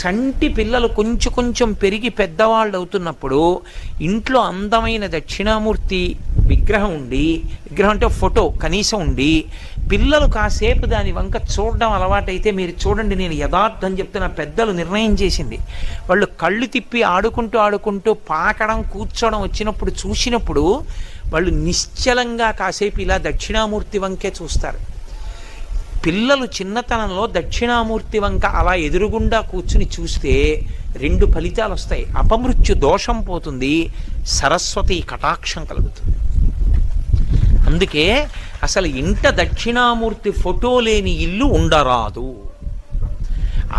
చంటి పిల్లలు కొంచెం కొంచెం పెరిగి పెద్దవాళ్ళు అవుతున్నప్పుడు ఇంట్లో అందమైన దక్షిణామూర్తి విగ్రహం ఉండి విగ్రహం అంటే ఫోటో కనీసం ఉండి పిల్లలు కాసేపు దాని వంక చూడడం అలవాటైతే మీరు చూడండి నేను యథార్థం చెప్తున్న పెద్దలు నిర్ణయం చేసింది. వాళ్ళు కళ్ళు తిప్పి ఆడుకుంటూ ఆడుకుంటూ పాకడం కూర్చోవడం వచ్చినప్పుడు చూసినప్పుడు వాళ్ళు నిశ్చలంగా కాసేపు ఇలా దక్షిణామూర్తి వంకే చూస్తారు. పిల్లలు చిన్నతనంలో దక్షిణామూర్తి వంక అలా ఎదురుగుండా కూర్చుని చూస్తే రెండు ఫలితాలు వస్తాయి. అపమృత్యు దోషం పోతుంది సరస్వతి కటాక్షం కలుగుతుంది. అందుకే అసలు ఇంట దక్షిణామూర్తి ఫోటో లేని ఇల్లు ఉండరాదు.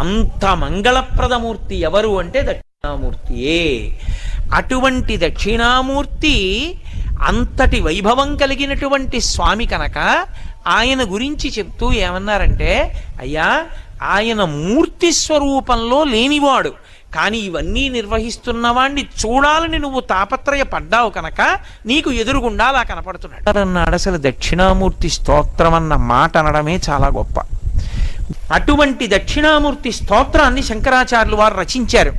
అంత మంగళప్రదమూర్తి ఎవరు అంటే దక్షిణామూర్తియే. అటువంటి దక్షిణామూర్తి అంతటి వైభవం కలిగినటువంటి స్వామి కనుక ఆయన గురించి చెప్తూ ఏమన్నారంటే అయ్యా ఆయన మూర్తి స్వరూపంలో లేనివాడు. కానీ ఇవన్నీ నిర్వహిస్తున్నవాణ్ణి చూడాలని నువ్వు తాపత్రయ పడ్డావు కనుక నీకు ఎదురుగుండా అలా కనపడుతున్నాడు. అన్నాడు అసలు దక్షిణామూర్తి స్తోత్రం అన్న మాట అనడమే చాలా గొప్ప. అటువంటి దక్షిణామూర్తి స్తోత్రాన్ని శంకరాచార్యులు వారు రచించారు.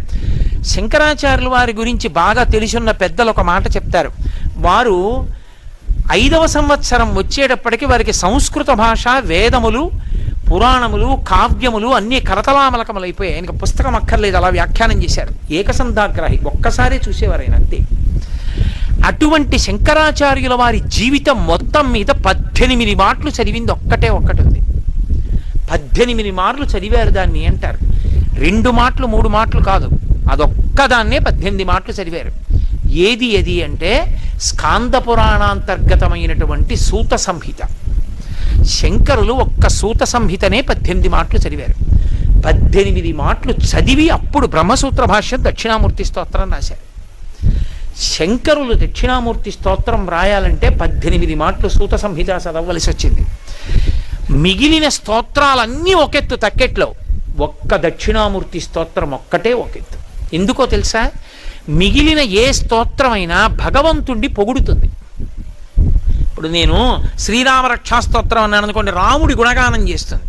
శంకరాచార్యులు వారి గురించి బాగా తెలిసున్న పెద్దలు ఒక మాట చెప్తారు. వారు ఐదవ సంవత్సరం వచ్చేటప్పటికి వారికి సంస్కృత భాష వేదములు పురాణములు కావ్యములు అన్ని కరతలామలకములు అయిపోయాయి. ఆయనకు పుస్తకం అక్కర్లేదు అలా వ్యాఖ్యానం చేశారు. ఏకసంధాగ్రాహి ఒక్కసారి చూసేవారు ఆయన అంతే. అటువంటి శంకరాచార్యుల వారి జీవితం మొత్తం మీద పద్దెనిమిది మాటలు చదివింది ఒక్కటే ఒక్కటి ఉంది. పద్దెనిమిది మార్లు చదివారు దాన్ని అంటారు. రెండు మాటలు మూడు మాటలు కాదు. అదొక్కదాన్నే పద్దెనిమిది మాటలు చదివారు. ఏది ఏది అంటే స్కాంద పురాణాంతర్గతమైనటువంటి సూత సంహిత. శంకరులు ఒక్క సూత సంహితనే పద్దెనిమిది మాటలు చదివారు. పద్దెనిమిది మాటలు చదివి అప్పుడు బ్రహ్మసూత్ర భాష్యం దక్షిణామూర్తి స్తోత్రం రాశారు. శంకరులు దక్షిణామూర్తి స్తోత్రం రాయాలంటే పద్దెనిమిది మాటలు సూత సంహిత చదవలసి వచ్చింది. మిగిలిన స్తోత్రాలన్నీ ఒకెత్తు తక్కెట్లో. ఒక్క దక్షిణామూర్తి స్తోత్రం ఒక్కటే ఒకెత్తు. ఎందుకో తెలుసా? మిగిలిన ఏ స్తోత్రమైనా భగవంతుణ్ణి పొగుడుతుంది. ఇప్పుడు నేను శ్రీరామ రక్షాస్తోత్రం అన్నాను అనుకోండి రాముడి గుణగానం చేస్తుంది.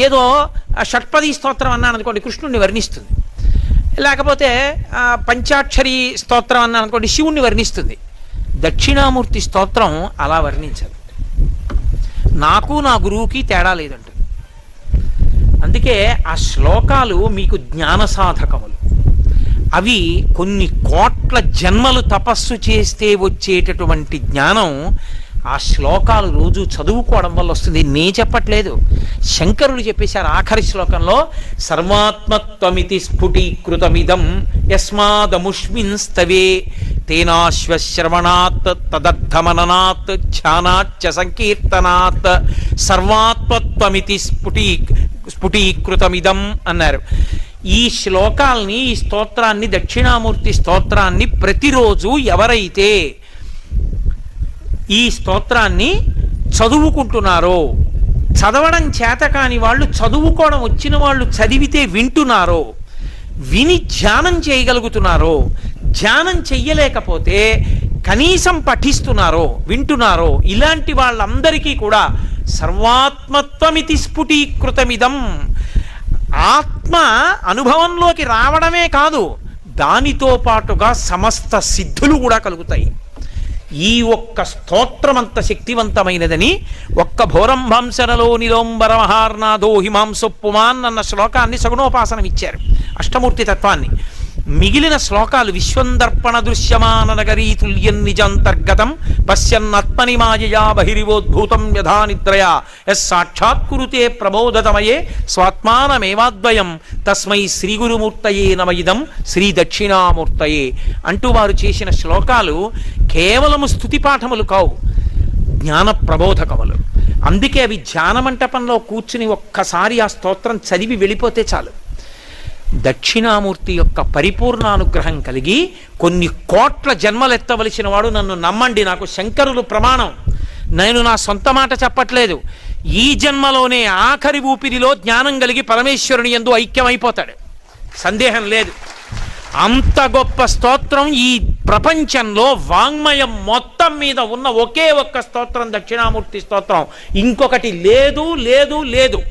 ఏదో షట్పది స్తోత్రం అన్నాను అనుకోండి కృష్ణుణ్ణి వర్ణిస్తుంది. లేకపోతే పంచాక్షరి స్తోత్రం అన్నాను అనుకోండి శివుణ్ణి వర్ణిస్తుంది. దక్షిణామూర్తి స్తోత్రం అలా వర్ణించదు. నాకు నా గురువుకి తేడా లేదంటుంది. అందుకే ఆ శ్లోకాలు మీకు జ్ఞాన సాధకములు. అవి కొన్ని కోట్ల జన్మలు తపస్సు చేస్తే వచ్చేటటువంటి జ్ఞానం ఆ శ్లోకాలు రోజు చదువుకోవడం వల్ల వస్తుంది. నే చెప్పట్లేదు. శంకరులు చెప్పేశారు ఆఖరి శ్లోకంలో సర్వాత్మత్వమితి స్ఫుటీకృతమిదం యస్మాదముష్మిన్ స్తవే తేనాశ్వశ్రవణాత్ తదర్థమననాత్ ధ్యానాచ్చ సంకీర్తనాత్ సర్వాత్మత్వమితి స్ఫుటీ స్ఫుటీకృతమిదం అన్నారు. ఈ శ్లోకాల్ని ఈ స్తోత్రాన్ని దక్షిణామూర్తి స్తోత్రాన్ని ప్రతిరోజు ఎవరైతే ఈ స్తోత్రాన్ని చదువుకుంటున్నారో. చదవడం చేత కాని వాళ్ళు చదువుకోవడం వచ్చిన వాళ్ళు చదివితే వింటున్నారో. విని ధ్యానం చేయగలుగుతున్నారో. ధ్యానం చెయ్యలేకపోతే కనీసం పఠిస్తున్నారో వింటున్నారో. ఇలాంటి వాళ్ళందరికీ కూడా సర్వాత్మత్వమితి స్ఫుటీకృతమిదం. ఆత్మ అనుభవంలోకి రావడమే కాదు దానితో పాటుగా సమస్త సిద్ధులు కూడా కలుగుతాయి. ఈ ఒక్క స్తోత్రమంత శక్తివంతమైనదని ఒక్క భోరంభంసనలో నిలోంబర మహార్నాథో హిమాంసు అన్న శ్లోకాన్ని సగుణోపాసనం ఇచ్చారు అష్టమూర్తి తత్వాన్ని. మిగిలిన శ్లోకాలు విశ్వందర్పణ దృశ్యమాన నగరీ తుల్యం నిజాంతర్గతం పశ్యన్నత్మని మాయయా బహిరివోద్భూతం యథా నిద్రయా. ఎస్ సాక్షాత్కురుతే ప్రబోధతమయే స్వాత్మానమేవాద్వయం. తస్మై శ్రీగురుమూర్తయే నమయిదం శ్రీ దక్షిణామూర్తయే అంటూ వారు చేసిన శ్లోకాలు కేవలము స్థుతి పాఠములు కావు జ్ఞాన ప్రబోధకములు. అందుకే అవి ధ్యాన మంటపంలో కూర్చుని ఒక్కసారి ఆ స్తోత్రం చదివి వెళ్ళిపోతే చాలు. దక్షిణామూర్తి యొక్క పరిపూర్ణానుగ్రహం కలిగి కొన్ని కోట్ల జన్మలెత్తవలసిన వాడు నన్ను నమ్మండి. నాకు శంకరులు ప్రమాణం. నేను నా సొంత మాట చెప్పట్లేదు. ఈ జన్మలోనే ఆఖరి ఊపిరిలో జ్ఞానం కలిగి పరమేశ్వరుని ఎందు ఐక్యమైపోతాడు. సందేహం లేదు. అంత గొప్ప స్తోత్రం ఈ ప్రపంచంలో వాంగ్మయం మొత్తం మీద ఉన్న ఒకే ఒక్క స్తోత్రం దక్షిణామూర్తి స్తోత్రం. ఇంకొకటి లేదు లేదు లేదు.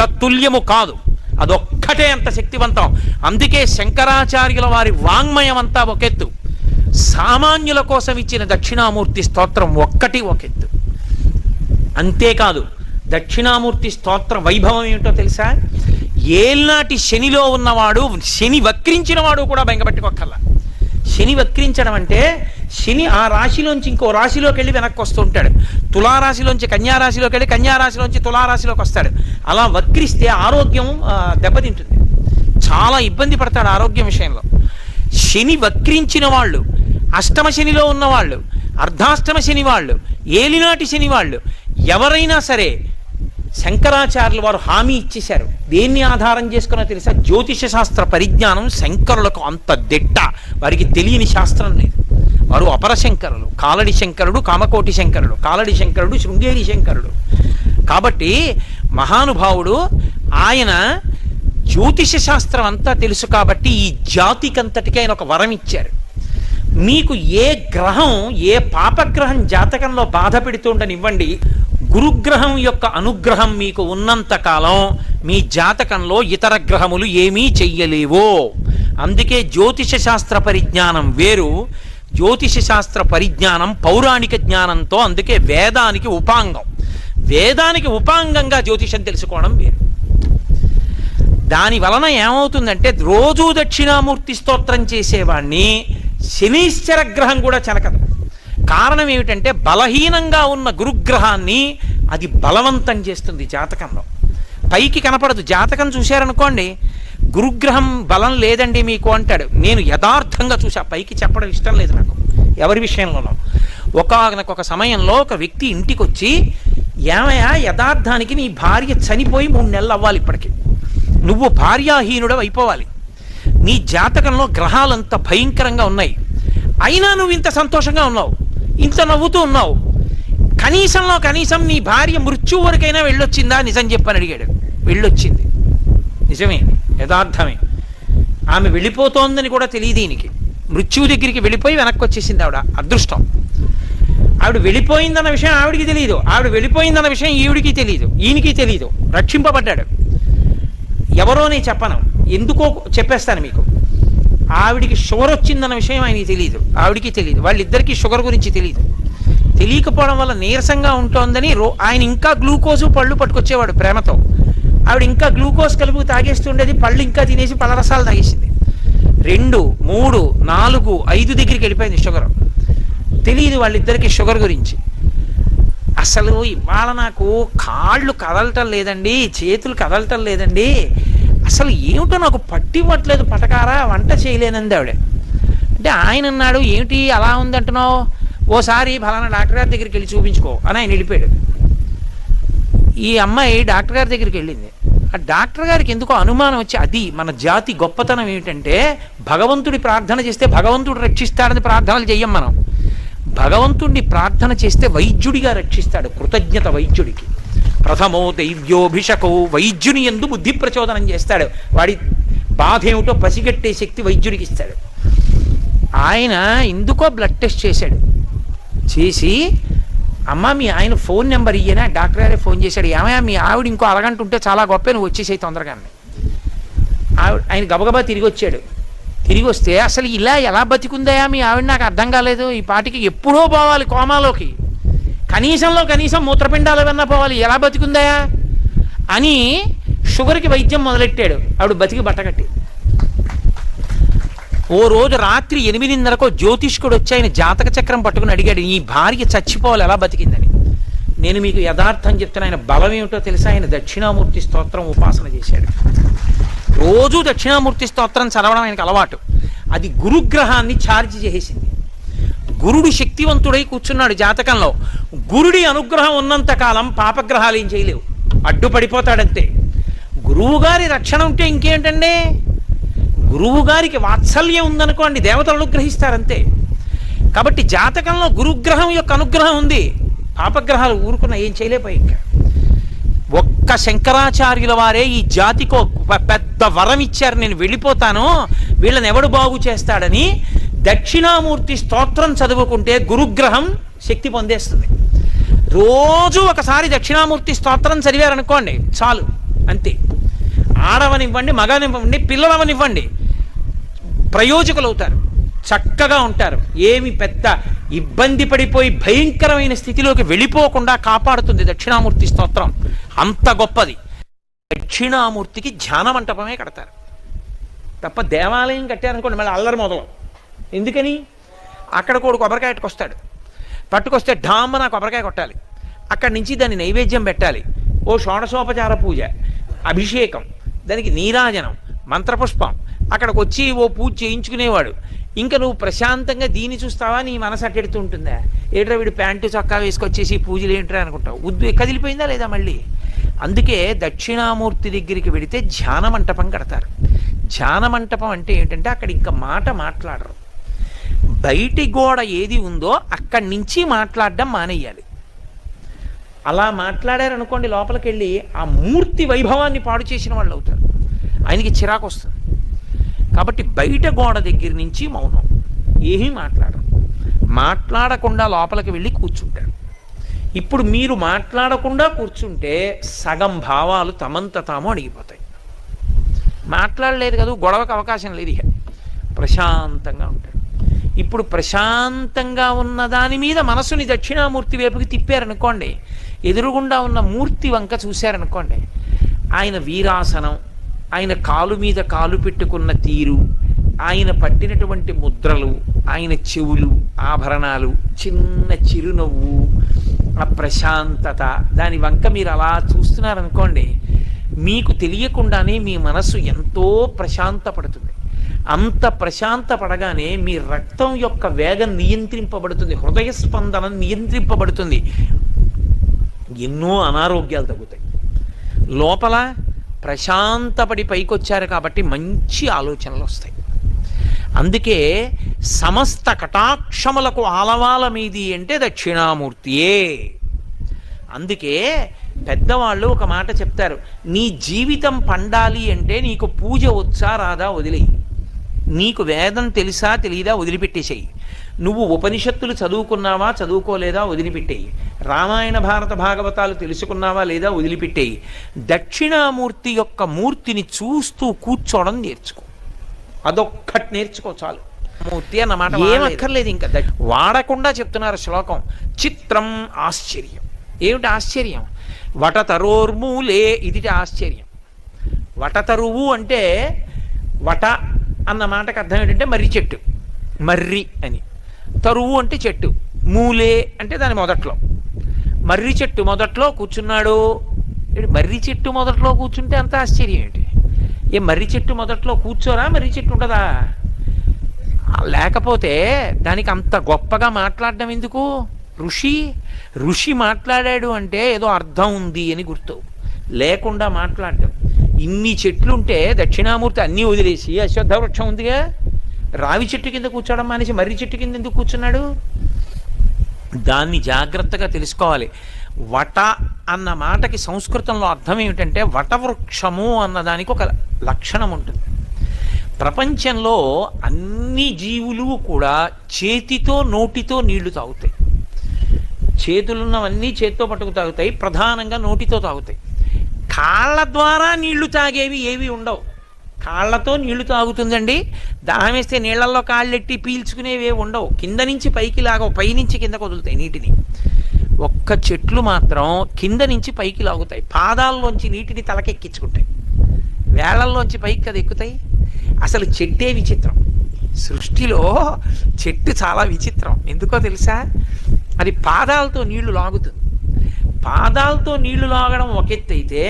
తత్తుల్యము కాదు. అదొక్కటే అంత శక్తివంతం. అందుకే శంకరాచార్యుల వారి వాంగ్మయం అంతా ఒకెత్తు. సామాన్యుల కోసం ఇచ్చిన దక్షిణామూర్తి స్తోత్రం ఒక్కటి ఒకెత్తు. అంతేకాదు దక్షిణామూర్తి స్తోత్ర వైభవం ఏమిటో తెలుసా? ఏల్నాటి శనిలో ఉన్నవాడు శని వక్రించిన వాడు కూడా బెంగపెట్టుకోక్కర్లా. శని వక్రించడం అంటే శని ఆ రాశిలోంచి ఇంకో రాశిలోకి వెళ్ళి వెనక్కి వస్తుంటాడు తులారాశిలోంచి కన్యారాశిలోకి వెళ్ళి కన్యారాశిలోంచి తులారాశిలోకి వస్తాడు. అలా వక్రిస్తే ఆరోగ్యం దెబ్బతింటుంది. చాలా ఇబ్బంది పడతాడు ఆరోగ్యం విషయంలో. శని వక్రించిన వాళ్ళు అష్టమ శనిలో ఉన్నవాళ్ళు అర్ధాష్టమ శని వాళ్ళు ఏలినాటి శని వాళ్ళు ఎవరైనా సరే శంకరాచార్యులు వారు హామీ ఇచ్చేశారు. దేన్ని ఆధారం చేసుకున్నా తెలుసా? జ్యోతిష శాస్త్ర పరిజ్ఞానం శంకరులకు అంత దిట్ట. వారికి తెలియని శాస్త్రం లేదు. వారు అపర శంకరులు. కాలడి శంకరుడు కామకోటి శంకరుడు కాలడి శంకరుడు శృంగేరి శంకరుడు. కాబట్టి మహానుభావుడు ఆయన జ్యోతిష శాస్త్రం అంతా తెలుసు కాబట్టి ఈ జాతికంతటికి ఆయన ఒక వరం ఇచ్చారు. మీకు ఏ గ్రహం ఏ పాపగ్రహం జాతకంలో బాధ పెడుతుండనివ్వండి గురుగ్రహం యొక్క అనుగ్రహం మీకు ఉన్నంత కాలం మీ జాతకంలో ఇతర గ్రహములు ఏమీ చెయ్యలేవో. అందుకే జ్యోతిష శాస్త్ర పరిజ్ఞానం వేరు. జ్యోతిష శాస్త్ర పరిజ్ఞానం పౌరాణిక జ్ఞానంతో అందుకే వేదానికి ఉపాంగం. వేదానికి ఉపాంగంగా జ్యోతిషం తెలుసుకోవడం వేరు. దాని వలన ఏమవుతుందంటే రోజు దక్షిణామూర్తి స్తోత్రం చేసేవాణ్ణి శనీశ్వర గ్రహం కూడా చెనకదు. కారణం ఏమిటంటే బలహీనంగా ఉన్న గురుగ్రహాన్ని అది బలవంతం చేస్తుంది జాతకంలో. పైకి కనపడదు. జాతకం చూశారనుకోండి గురుగ్రహం బలం లేదండి మీకు అంటాడు. నేను యథార్థంగా చూసా పైకి చెప్పడం ఇష్టం లేదు నాకు. ఎవరి విషయంలోనూ. ఒక ఒక సమయంలో ఒక వ్యక్తి ఇంటికి వచ్చి ఏమయ్యా యథార్థానికి నీ భార్య చనిపోయి మూడు నెలలు అవ్వాలి ఇప్పటికి. నువ్వు భార్యాహీనుడు అయిపోవాలి. నీ జాతకంలో గ్రహాలంత భయంకరంగా ఉన్నాయి. అయినా నువ్వు ఇంత సంతోషంగా ఉన్నావు. ఇంత నవ్వుతూ ఉన్నావు. కనీసంలో కనీసం నీ భార్య మృత్యు వరకైనా వెళ్ళొచ్చిందా? నిజం చెప్పని అడిగాడు. వెళ్ళొచ్చింది. నిజమే యథార్థమే. ఆమె వెళ్ళిపోతోందని కూడా తెలియదు ఈయనకి. మృత్యువు దగ్గరికి వెళ్ళిపోయి వెనక్కి వచ్చేసింది ఆవిడ అదృష్టం. ఆవిడ వెళ్ళిపోయిందన్న విషయం ఆవిడికి తెలియదు ఆవిడ వెళ్ళిపోయిందన్న విషయం ఈవిడికి తెలియదు ఈయనకి తెలియదు రక్షింపబడ్డాడు. ఎవరో నేను చెప్పను. ఎందుకో చెప్పేస్తాను మీకు. ఆవిడికి షుగర్ వచ్చిందన్న విషయం ఆయనకి తెలియదు ఆవిడికి తెలియదు వాళ్ళిద్దరికీ షుగర్ గురించి తెలియదు తెలియకపోవడం వల్ల నీరసంగా ఉంటోందని రో ఆయన ఇంకా గ్లూకోజు పళ్ళు పట్టుకొచ్చేవాడు ప్రేమతో. ఆవిడ ఇంకా గ్లూకోజ్ కలుపు తాగేస్తుండేది పళ్ళు ఇంకా తినేసి పళ్ళరసాలు తాగేసింది. రెండు మూడు నాలుగు ఐదు దగ్గరికి వెళ్ళిపోయింది షుగర్. తెలియదు వాళ్ళిద్దరికి షుగర్ గురించి. అసలు ఇవాళ నాకు కాళ్ళు కదలటం లేదండి చేతులు కదలటం లేదండి. అసలు ఏమిటో నాకు పట్టివ్వట్లేదు పటకారా వంట చేయలేనంది ఆవిడ. అంటే ఆయన అన్నాడు ఏమిటి అలా ఉందంటున్నావు? ఓసారి ఫలానా డాక్టర్ గారి దగ్గరికి వెళ్ళి చూపించుకో. అని ఆయన వెళ్ళిపోయాడు. ఈ అమ్మాయి డాక్టర్ గారి దగ్గరికి వెళ్ళింది. ఆ డాక్టర్ గారికి ఎందుకో అనుమానం వచ్చి అది మన జాతి గొప్పతనం ఏమిటంటే భగవంతుడి ప్రార్థన చేస్తే భగవంతుడు రక్షిస్తాడని ప్రార్థనలు చెయ్యం మనం. భగవంతుడిని ప్రార్థన చేస్తే వైద్యుడిగా రక్షిస్తాడు కృతజ్ఞత వైద్యుడికి. ప్రథమో దైవ్యోభిషకో వైద్యుని ఎందు బుద్ధి ప్రచోదనం చేస్తాడు. వాడి బాధ ఏమిటో పసిగట్టే శక్తి వైద్యుడికి ఇస్తాడు. ఆయన ఎందుకో బ్లడ్ టెస్ట్ చేశాడు. చేసి అమ్మ మీ ఆయన ఫోన్ నెంబర్ ఇయ్యనా? డాక్టర్ గారే ఫోన్ చేశాడు. ఏమయ్యా మీ ఆవిడ ఇంకో అరగంట ఉంటే చాలా గొప్ప నువ్వు వచ్చేసేయి తొందరగా ఆవిడ ఆయన గబగబా తిరిగి వచ్చాడు. తిరిగి వస్తే అసలు ఇలా ఎలా బతికుందయా మీ ఆవిడ? నాకు అర్థం కాలేదు. ఈ పాటికి ఎప్పుడో పోవాలి కోమాలోకి. కనీసంలో కనీసం మూత్రపిండాలు ఏమన్నా పోవాలి. ఎలా బతికుందయా అని షుగర్కి వైద్యం మొదలెట్టాడు. ఆవిడ బతికి బట్టగట్టి. ఓ రోజు రాత్రి ఎనిమిదిన్నరకు జ్యోతిష్కుడు వచ్చి ఆయన జాతక చక్రం పట్టుకుని అడిగాడు ఈ భార్య చచ్చిపోవాలి ఎలా బతికిందని? నేను మీకు యథార్థం చెప్తున్న ఆయన బలం ఏమిటో తెలుసా? ఆయన దక్షిణామూర్తి స్తోత్రం ఉపాసన చేశాడు. రోజు దక్షిణామూర్తి స్తోత్రం చదవడం ఆయనకు అలవాటు. అది గురుగ్రహాన్ని ఛార్జ్ చేసేసింది. గురుడు శక్తివంతుడై కూర్చున్నాడు జాతకంలో. గురుడి అనుగ్రహం ఉన్నంతకాలం పాపగ్రహాలు ఏం చేయలేవు. అడ్డుపడిపోతాడంతే. గురువుగారి రక్షణ ఉంటే ఇంకేంటండి? గురువు గారికి వాత్సల్యం ఉందనుకోండి దేవతలు అనుగ్రహిస్తారంతే. కాబట్టి జాతకంలో గురుగ్రహం యొక్క అనుగ్రహం ఉంది. పాపగ్రహాలు ఊరుకున్న ఏం చేయలేపోయి ఇంకా. ఒక్క శంకరాచార్యుల వారే ఈ జాతికి ఒక పెద్ద వరం ఇచ్చారు నేను వెళ్ళిపోతాను వీళ్ళని ఎవడు బాగు చేస్తాడని దక్షిణామూర్తి స్తోత్రం చదువుకుంటే గురుగ్రహం శక్తి పొందేస్తుంది. రోజు ఒకసారి దక్షిణామూర్తి స్తోత్రం చదివారనుకోండి చాలు అంతే. ఆడవనివ్వండి మగనివ్వండి పిల్లలవనివ్వండి ప్రయోజకులు అవుతారు చక్కగా ఉంటారు. ఏమి పెద్ద ఇబ్బంది పడిపోయి భయంకరమైన స్థితిలోకి వెళ్ళిపోకుండా కాపాడుతుంది దక్షిణామూర్తి స్తోత్రం. అంత గొప్పది. దక్షిణామూర్తికి ధ్యాన మంటపమే కడతారు. తప్ప దేవాలయం కట్టారనుకోండి మళ్ళీ అల్లరి మొదలు. ఎందుకని? అక్కడ కూడా కొబ్బరికాయ పట్టుకొస్తాడు. పట్టుకొస్తే ఢామ్మన కొబ్బరికాయ కొట్టాలి. అక్కడి నుంచి దాన్ని నైవేద్యం పెట్టాలి. ఓ షోడశోపచార పూజ అభిషేకం దానికి నీరాజనం మంత్రపుష్పం అక్కడికి వచ్చి ఓ పూజ చేయించుకునేవాడు. ఇంకా నువ్వు ప్రశాంతంగా దీన్ని చూస్తావా? నీ మనసు అట్టెడుతూ ఉంటుందా? ఏట్రా వీడు ప్యాంటు చొక్కా వేసుకొచ్చేసి పూజలు ఏంట్రా అనుకుంటావు? ఉద్వే కదిలిపోయిందా లేదా మళ్ళీ? అందుకే దక్షిణామూర్తి దగ్గరికి వెడితే ధ్యాన మంటపం కడతారు. ధ్యాన మంటపం అంటే ఏంటంటే అక్కడ ఇంకా మాట మాట్లాడరు. బయటి గోడ ఏది ఉందో అక్కడి నుంచి మాట్లాడడం మానేయాలి. అలా మాట్లాడారనుకోండి లోపలికి వెళ్ళి ఆ మూర్తి వైభవాన్ని పాడు చేసిన వాళ్ళు అవుతారు ఆయనకి చిరాకు వస్తుంది. కాబట్టి బయట గోడ దగ్గర నుంచి మౌనం. ఏమీ మాట్లాడరు. మాట్లాడకుండా లోపలికి వెళ్ళి కూర్చుంటారు. ఇప్పుడు మీరు మాట్లాడకుండా కూర్చుంటే సగం భావాలు తమంత తాము అడిగిపోతాయి మాట్లాడలేదు కదా గొడవకు అవకాశం లేదు ఇక. ప్రశాంతంగా ఉంటాడు ఇప్పుడు ప్రశాంతంగా ఉన్న దాని మీద మనసుని దక్షిణామూర్తి వైపుకి తిప్పారనుకోండి ఎదురుగుండా ఉన్న మూర్తి వంక చూశారనుకోండి ఆయన వీరాసనం ఆయన కాలు మీద కాలు పెట్టుకున్న తీరు ఆయన పట్టినటువంటి ముద్రలు ఆయన చెవులు ఆభరణాలు చిన్న చిరునవ్వు ఆ ప్రశాంతత దాని వంక మీరు అలా చూస్తున్నారనుకోండి మీకు తెలియకుండానే మీ మనస్సు ఎంతో ప్రశాంతపడుతుంది. అంత ప్రశాంత పడగానే మీ రక్తం యొక్క వేగం నియంత్రింపబడుతుంది హృదయ స్పందన నియంత్రింపబడుతుంది. ఎన్నో అనారోగ్యాలు తగ్గుతాయి. లోపల ప్రశాంతపడి పైకొచ్చారు కాబట్టి మంచి ఆలోచనలు వస్తాయి. అందుకే సమస్త కటాక్షములకు ఆలవాల మీది అంటే దక్షిణామూర్తియే. అందుకే పెద్దవాళ్ళు ఒక మాట చెప్తారు నీ జీవితం పండాలి అంటే నీకు పూజ వచ్చా రాదా వదిలేయి. నీకు వేదం తెలుసా తెలియదా వదిలిపెట్టేసేయి. నువ్వు ఉపనిషత్తులు చదువుకున్నావా చదువుకోలేదా వదిలిపెట్టేయి. రామాయణ భారత భాగవతాలు తెలుసుకున్నావా లేదా వదిలిపెట్టేయి. దక్షిణామూర్తి యొక్క మూర్తిని చూస్తూ కూర్చోవడం నేర్చుకో. అదొక్కటి నేర్చుకో చాలు. మూర్తి అన్నమాట ఏమక్కర్లేదు ఇంకా. వాడకుండా చెప్తున్నారు శ్లోకం. చిత్రం ఆశ్చర్యం. ఏమిటి ఆశ్చర్యం? వటతరోర్మూలే ఇది ఆశ్చర్యం. వటతరువు అంటే వట అన్న మాటకు అర్థం ఏంటంటే మర్రి చెట్టు. మర్రి అని. తరువు అంటే చెట్టు మూలే అంటే దాని మొదట్లో. మర్రి చెట్టు మొదట్లో కూర్చున్నాడు. మర్రి చెట్టు మొదట్లో కూర్చుంటే అంత ఆశ్చర్యం ఏంటి? ఏ మర్రి చెట్టు మొదట్లో కూర్చోరా? మర్రి చెట్టు ఉండదా? లేకపోతే దానికి అంత గొప్పగా మాట్లాడడం ఎందుకు? ఋషి ఋషి మాట్లాడాడు అంటే ఏదో అర్థం ఉంది అని గుర్తు. లేకుండా మాట్లాడడం. ఇన్ని చెట్లుంటే దక్షిణామూర్తి అన్నీ వదిలేసి అశ్వత్థ వృక్షం ఉందిగా? రావి చెట్టు కింద కూర్చోవడం మానేసి మర్రి చెట్టు కింద ఎందుకు కూర్చున్నాడు? దాన్ని జాగ్రత్తగా తెలుసుకోవాలి. వట అన్న మాటకి సంస్కృతంలో అర్థం ఏమిటంటే వటవృక్షము అన్న దానికి ఒక లక్షణం ఉంటుంది. ప్రపంచంలో అన్ని జీవులు కూడా చేతితో నోటితో నీళ్ళు తాగుతాయి. చేతులున్నవన్నీ చేత్తో పట్టుకు తాగుతాయి. ప్రధానంగా నోటితో తాగుతాయి. కాళ్ళ ద్వారా నీళ్ళు తాగేవి ఏవి ఉండవు. కాళ్ళతో నీళ్ళు తాగుతుందండి. దాహం వేస్తే నీళ్ళలో కాళ్ళెట్టి పీల్చుకునేవి ఉండవు. కింద నుంచి పైకి లాగవు. పైనుంచి కిందకు వదులుతాయి నీటిని. ఒక్క చెట్లు మాత్రం కింద నుంచి పైకి లాగుతాయి. పాదాల్లోంచి నీటిని తలకెక్కించుకుంటాయి. వేళల్లోంచి పైకి కదా ఎక్కుతాయి? అసలు చెట్టే విచిత్రం. సృష్టిలో చెట్టు చాలా విచిత్రం. ఎందుకో తెలుసా? అది పాదాలతో నీళ్ళు లాగుతుంది. పాదాలతో నీళ్ళు లాగడం ఒక ఎత్తు అయితే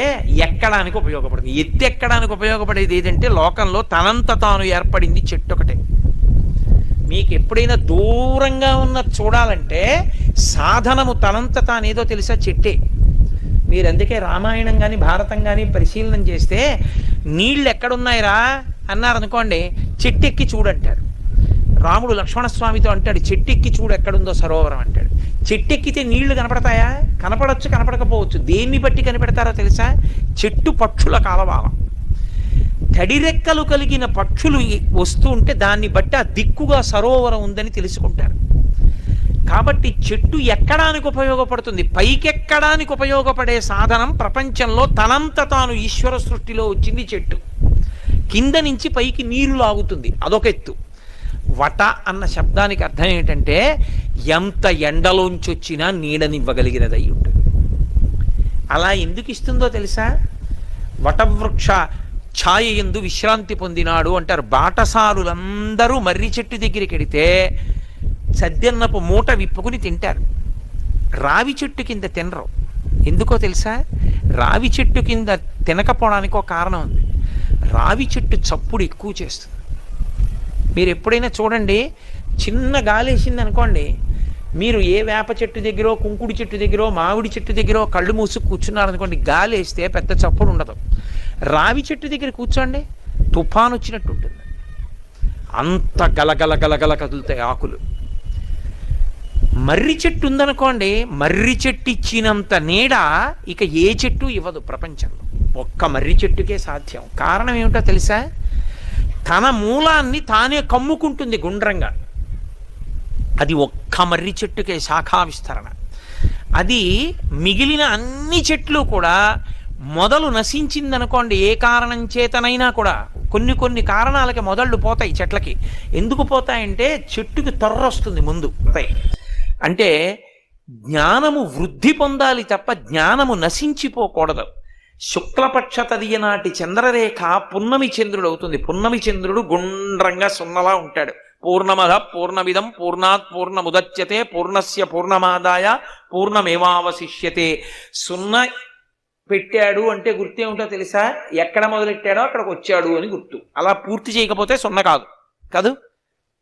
ఎక్కడానికి ఉపయోగపడుతుంది? ఎత్తి ఎక్కడానికి ఉపయోగపడేది ఏదంటే లోకంలో తనంత తాను ఏర్పడింది చెట్టు ఒకటే. మీకు ఎప్పుడైనా దూరంగా ఉన్న చూడాలంటే సాధనము తనంత తానేదో తెలుసా చెట్టే. మీరు అందుకే రామాయణం కానీ భారతం కానీ పరిశీలన చేస్తే నీళ్ళు ఎక్కడున్నాయిరా అన్నారనుకోండి చెట్టెక్కి చూడంటారు. రాముడు లక్ష్మణస్వామితో అంటాడు చెట్టెక్కి చూడు ఎక్కడుందో సరోవరం అంటాడు. చెట్టెక్కితే నీళ్ళు కనపడతాయా? కనపడచ్చు కనపడకపోవచ్చు. దేన్ని బట్టి కనిపెడతారో తెలుసా? చెట్టు పక్షుల కాలవాలం తడిరెక్కలు కలిగిన పక్షులు వస్తూ ఉంటే దాన్ని బట్టి ఆ దిక్కుగా సరోవరం ఉందని తెలుసుకుంటారు. కాబట్టి చెట్టు ఎక్కడానికి ఉపయోగపడుతుంది? పైకెక్కడానికి ఉపయోగపడే సాధనం ప్రపంచంలో తనంత తాను ఈశ్వర సృష్టిలో వచ్చింది చెట్టు. కింద నుంచి పైకి నీరు లాగుతుంది. అదొక ఎత్తు. వట అన్న శబ్దానికి అర్థం ఏంటంటే ఎంత ఎండలోంచి వచ్చినా నీడనివ్వగలిగినది అయి ఉంటుంది అలా ఎందుకు ఇస్తుందో తెలుసా? వటవృక్ష ఛాయ ఎందు విశ్రాంతి పొందినాడు అంటారు బాటసారులందరూ మర్రి చెట్టు దగ్గరికి వెడితే సద్దెన్నపు మూట విప్పుకుని తింటారు. రావి చెట్టు కింద తినరు. ఎందుకో తెలుసా? రావి చెట్టు కింద తినకపోవడానికి ఒక కారణం ఉంది. రావి చెట్టు చప్పుడు ఎక్కువ చేస్తుంది. మీరు ఎప్పుడైనా చూడండి చిన్న గాలి వేసింది అనుకోండి మీరు ఏ వేప చెట్టు దగ్గరో కుంకుడి చెట్టు దగ్గరో మామిడి చెట్టు దగ్గరో కళ్ళు మూసుకు కూర్చున్నారనుకోండి గాలి వేస్తే పెద్ద చప్పుడు ఉండదు. రావి చెట్టు దగ్గర కూర్చోండి తుఫాన్ వచ్చినట్టు ఉంటుంది. అంత గలగల గలగల కదులుతాయి ఆకులు. మర్రి చెట్టు ఉందనుకోండి మర్రి చెట్టు ఇచ్చినంత నీడ ఇక ఏ చెట్టు ఇవ్వదు ప్రపంచంలో. ఒక్క మర్రి చెట్టుకే సాధ్యం. కారణం ఏమిటో తెలుసా? తన మూలాన్ని తానే కమ్ముకుంటుంది గుండ్రంగా. అది ఒక్క మర్రి చెట్టుకే శాఖా విస్తరణ. అది మిగిలిన అన్ని చెట్లు కూడా మొదలు నశించిందనుకోండి ఏ కారణం చేతనైనా కూడా కొన్ని కొన్ని కారణాలకి మొదళ్ళు పోతాయి చెట్లకి. ఎందుకు పోతాయంటే చెట్టుకి తొర్రొస్తుంది ముందు. అంటే జ్ఞానము వృద్ధి పొందాలి తప్ప జ్ఞానము నశించిపోకూడదు. శుక్లపక్ష తదియ నాటి చంద్రరేఖ పున్నమి చంద్రుడు అవుతుంది పున్నమి చంద్రుడు గుండ్రంగా సున్నలా ఉంటాడు. పూర్ణమద పూర్ణమిదం పూర్ణాత్ పూర్ణముదచ్యతే పూర్ణస్య పూర్ణమాదాయ పూర్ణమేవావశిష్యతే. సున్న పెట్టాడు అంటే గుర్తే ఏమిటో తెలుసా? ఎక్కడ మొదలెట్టాడో అక్కడికి వచ్చాడు అని గుర్తు. అలా పూర్తి చేయకపోతే సున్న కాదు. కాదు?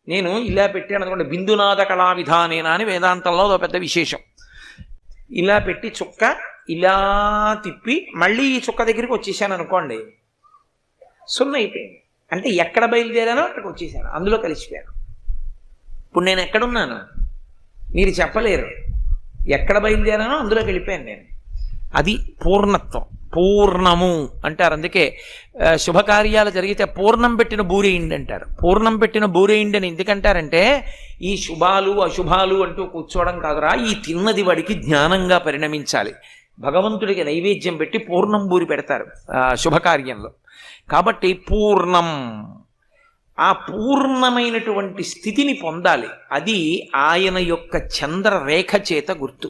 నేను ఇలా పెట్టాను అనుకోండి బిందునాథ కళా విధానేనా అని వేదాంతంలో ఒక పెద్ద విశేషం. ఇలా పెట్టి చుక్క ఇలా తిప్పి మళ్ళీ ఈ చుక్క దగ్గరికి వచ్చేసాను అనుకోండి సున్న అయిపోయింది. అంటే ఎక్కడ బయలుదేరానో అక్కడికి వచ్చేసాను అందులో కలిసిపోయాను. ఇప్పుడు నేను ఎక్కడున్నాను? మీరు చెప్పలేరు. ఎక్కడ బయలుదేరానో అందులోకి వెళ్ళిపోయాను నేను. అది పూర్ణత్వం. పూర్ణము అంటారు. అందుకే శుభకార్యాలు జరిగితే పూర్ణం పెట్టిన బూరేయిండి అంటారు. పూర్ణం పెట్టిన బూరేయిండి అని ఎందుకంటారంటే ఈ శుభాలు అశుభాలు అంటూ కూర్చోవడం కాదురా ఈ తిన్నది వాడికి జ్ఞానంగా పరిణమించాలి. భగవంతుడికి నైవేద్యం పెట్టి పూర్ణం బూరి పెడతారు శుభకార్యంలో. కాబట్టి పూర్ణం ఆ పూర్ణమైనటువంటి స్థితిని పొందాలి. అది ఆయన యొక్క చంద్రరేఖ చేత గుర్తు.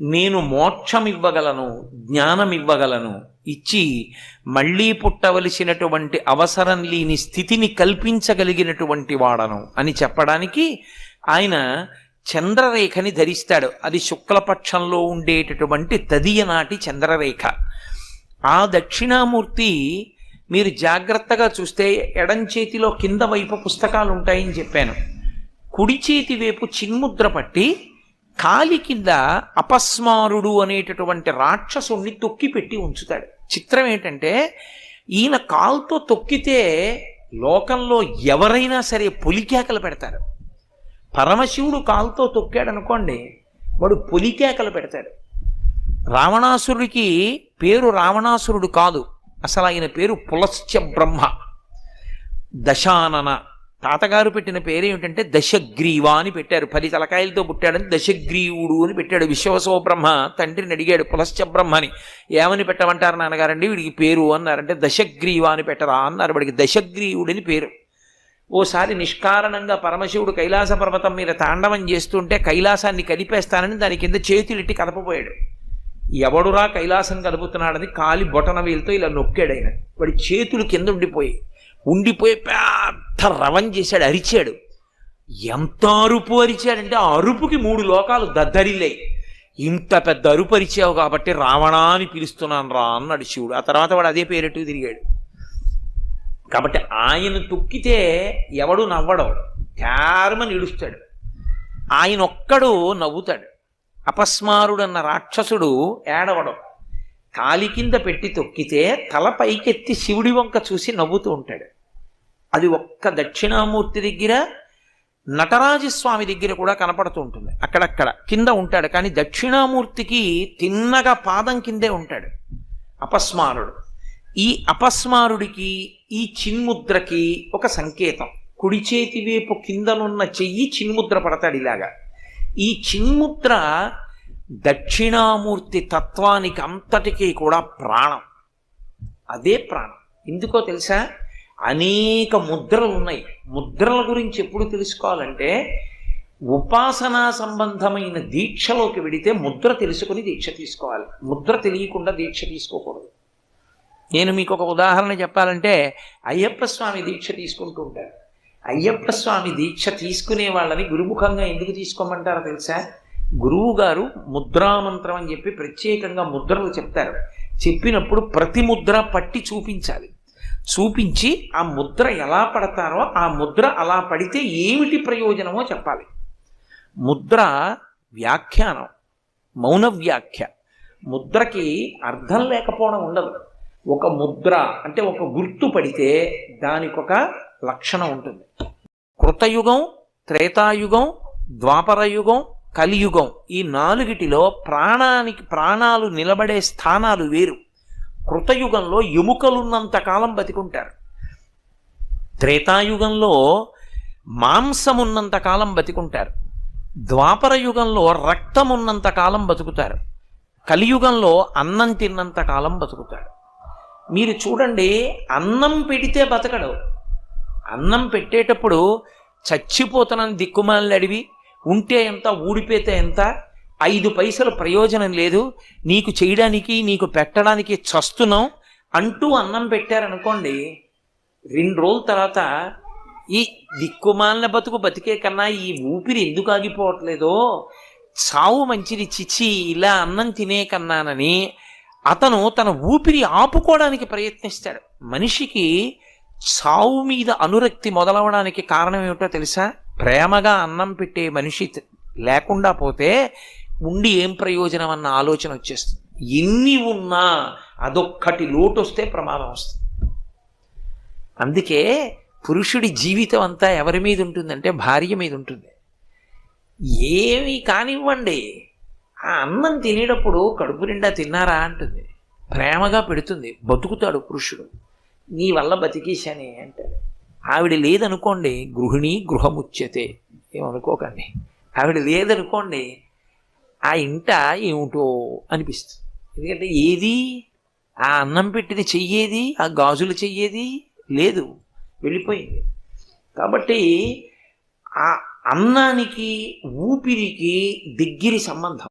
నేను మోక్షం ఇవ్వగలను జ్ఞానం ఇవ్వగలను ఇచ్చి మళ్ళీ పుట్టవలసినటువంటి అవసరం లేని స్థితిని కల్పించగలిగినటువంటి వాడను అని చెప్పడానికి ఆయన చంద్రరేఖని ధరిస్తాడు. అది శుక్లపక్షంలో ఉండేటటువంటి తదియ నాటి చంద్రరేఖ. ఆ దక్షిణామూర్తి మీరు జాగ్రత్తగా చూస్తే ఎడం చేతిలో కింద వైపు పుస్తకాలు ఉంటాయని చెప్పాను. కుడి చేతి వైపు చిన్ముద్ర పట్టి కాలి కింద అపస్మారుడు అనేటటువంటి రాక్షసుణ్ణి తొక్కి పెట్టి ఉంచుతాడు. చిత్రం ఏంటంటే ఈయన కాల్తో తొక్కితే లోకంలో ఎవరైనా సరే పొలికేకలు పెడతారు. పరమశివుడు కాలుతో తొక్కాడు అనుకోండి వాడు పొలికేకలు పెడతాడు. రావణాసురుడికి పేరు రావణాసురుడు కాదు అసలు ఆయన పేరు పులశ్చ బ్రహ్మ. దశానన తాతగారు పెట్టిన పేరేమిటంటే దశగ్రీవ అని పెట్టారు. పది తలకాయలతో పుట్టాడని దశగ్రీవుడు అని పెట్టాడు. విశ్వవసో బ్రహ్మ తండ్రిని అడిగాడు పులశ్చ బ్రహ్మ అని ఏమని పెట్టమంటారు నాన్నగారండి? వీడికి పేరు అన్నారంటే దశగ్రీవ అని పెట్టరా అన్నారు. వాడికి దశగ్రీవుడని పేరు. ఓసారి నిష్కారణంగా పరమశివుడు కైలాస పర్వతం మీద తాండవం చేస్తుంటే కైలాసాన్ని కదిపేస్తానని దాని కింద చేతులెట్టి కదపబోయాడు. ఎవడురా కైలాసం కలుపుతున్నాడని కాలి బొటన వేలుతో ఇలా నొక్కాడు ఆయన. వాడి చేతులు కింద ఉండిపోయి ఉండిపోయి పెద్ద రవం చేశాడు అరిచాడు. ఎంత అరుపు అరిచాడంటే ఆ అరుపుకి మూడు లోకాలు దద్దరిల్లాయి. ఇంత పెద్ద అరుపు అరిచావు కాబట్టి రావణా అని పిలుస్తున్నాను రా అన్నాడు శివుడు. ఆ తర్వాత వాడు అదే పేరెట్టు తిరిగాడు. కాబట్టి ఆయన తొక్కితే ఎవడు నవ్వడం. క్యారమని ఇడుస్తాడు ఆయన ఒక్కడు నవ్వుతాడు. అపస్మారుడన్న రాక్షసుడు ఏడవడం. కాలి కింద పెట్టి తొక్కితే తల పైకెత్తి శివుడి వంక చూసి నవ్వుతూ ఉంటాడు. అది ఒక్క దక్షిణామూర్తి దగ్గర నటరాజస్వామి దగ్గర కూడా కనపడుతూ ఉంటుంది. అక్కడక్కడ కింద ఉంటాడు. కానీ దక్షిణామూర్తికి తిన్నగా పాదం కిందే ఉంటాడు. అపస్మారుడు. ఈ అపస్మారుడికి ఈ చిన్ముద్రకి ఒక సంకేతం. కుడి చేతి వైపు కిందనున్న చెయ్యి చిన్ముద్ర పడతాడు ఇలాగా. ఈ చిన్ముద్ర దక్షిణామూర్తి తత్వానికి అంతటికీ కూడా ప్రాణం. అదే ప్రాణం. ఎందుకో తెలుసా? అనేక ముద్రలు ఉన్నాయి. ముద్రల గురించి ఎప్పుడు తెలుసుకోవాలంటే ఉపాసనా సంబంధమైన దీక్షలోకి వెడితే ముద్ర తెలుసుకుని దీక్ష తీసుకోవాలి. ముద్ర తెలియకుండా దీక్ష తీసుకోకూడదు. నేను మీకు ఒక ఉదాహరణ చెప్పాలంటే అయ్యప్ప స్వామి దీక్ష తీసుకుంటూ ఉంటారు. అయ్యప్ప స్వామి దీక్ష తీసుకునే వాళ్ళని గురుముఖంగా ఎందుకు తీసుకోమంటారో తెలుసా? గురువు గారు ముద్రామంత్రం అని చెప్పి ప్రత్యేకంగా ముద్రలు చెప్తారు. చెప్పినప్పుడు ప్రతి ముద్ర పట్టి చూపించాలి. చూపించి ఆ ముద్ర ఎలా పడతారో ఆ ముద్ర అలా పడితే ఏమిటి ప్రయోజనమో చెప్పాలి. ముద్ర వ్యాఖ్యానం మౌన వ్యాఖ్య ముద్రకి అర్థం లేకపోవడం ఉండదు. ఒక ముద్ర అంటే ఒక గుర్తు పడితే దానికి ఒక లక్షణం ఉంటుంది. కృతయుగం త్రేతాయుగం ద్వాపరయుగం కలియుగం ఈ నాలుగిటిలో ప్రాణానికి ప్రాణాలు నిలబడే స్థానాలు వేరు. కృతయుగంలో ఎముకలున్నంతకాలం బతికుంటారు. త్రేతాయుగంలో మాంసం ఉన్నంత కాలం బతికుంటారు. ద్వాపర యుగంలో రక్తం ఉన్నంత కాలం బతుకుతారు. కలియుగంలో అన్నం తిన్నంత కాలం బతుకుతాడు మీరు చూడండి అన్నం పెడితే బతకడు. అన్నం పెట్టేటప్పుడు చచ్చిపోతానని దిక్కుమాలని అడివి ఉంటే ఎంత ఊడిపోతే ఎంత? ఐదు పైసలు ప్రయోజనం లేదు. నీకు చేయడానికి నీకు పెట్టడానికి చస్తున్నాం అంటూ అన్నం పెట్టారనుకోండి రెండు రోజుల తర్వాత ఈ దిక్కుమాలిన బతుకు బతికే కన్నా ఈ ఊపిరి ఎందుకు ఆగిపోవట్లేదో చావు మంచిది చిచి ఇలా అన్నం తినే కన్నానని అతను తన ఊపిరి ఆపుకోవడానికి ప్రయత్నిస్తాడు. మనిషికి చావు మీద అనురక్తి మొదలవడానికి కారణం ఏమిటో తెలుసా? ప్రేమగా అన్నం పెట్టే మనిషి లేకుండా పోతే ఉండి ఏం ప్రయోజనం అన్న ఆలోచన వచ్చేస్తుంది. ఎన్ని ఉన్నా అదొక్కటి లోటు వస్తే ప్రమాదం వస్తుంది. అందుకే పురుషుడి జీవితం అంతా ఎవరి మీద ఉంటుందంటే భార్య మీద ఉంటుంది. ఏమి కానివ్వండి. ఆ అన్నం తినేటప్పుడు కడుపు నిండా తిన్నారా అంటుంది. ప్రేమగా పెడుతుంది. బతుకుతాడు పురుషుడు. నీ వల్ల బతికేశానే అంటాడు. ఆవిడ లేదనుకోండి గృహిణి గృహముచ్యతే. ఏమనుకోకండి. ఆవిడ లేదనుకోండి ఆ ఇంట ఏమిటో అనిపిస్తుంది. ఎందుకంటే ఏది? ఆ అన్నం పెట్టిన చెయ్యేది? ఆ గాజులు చెయ్యేది? లేదు. వెళ్ళిపోయింది. కాబట్టి ఆ అన్నానికి ఊపిరికి దగ్గరి సంబంధం.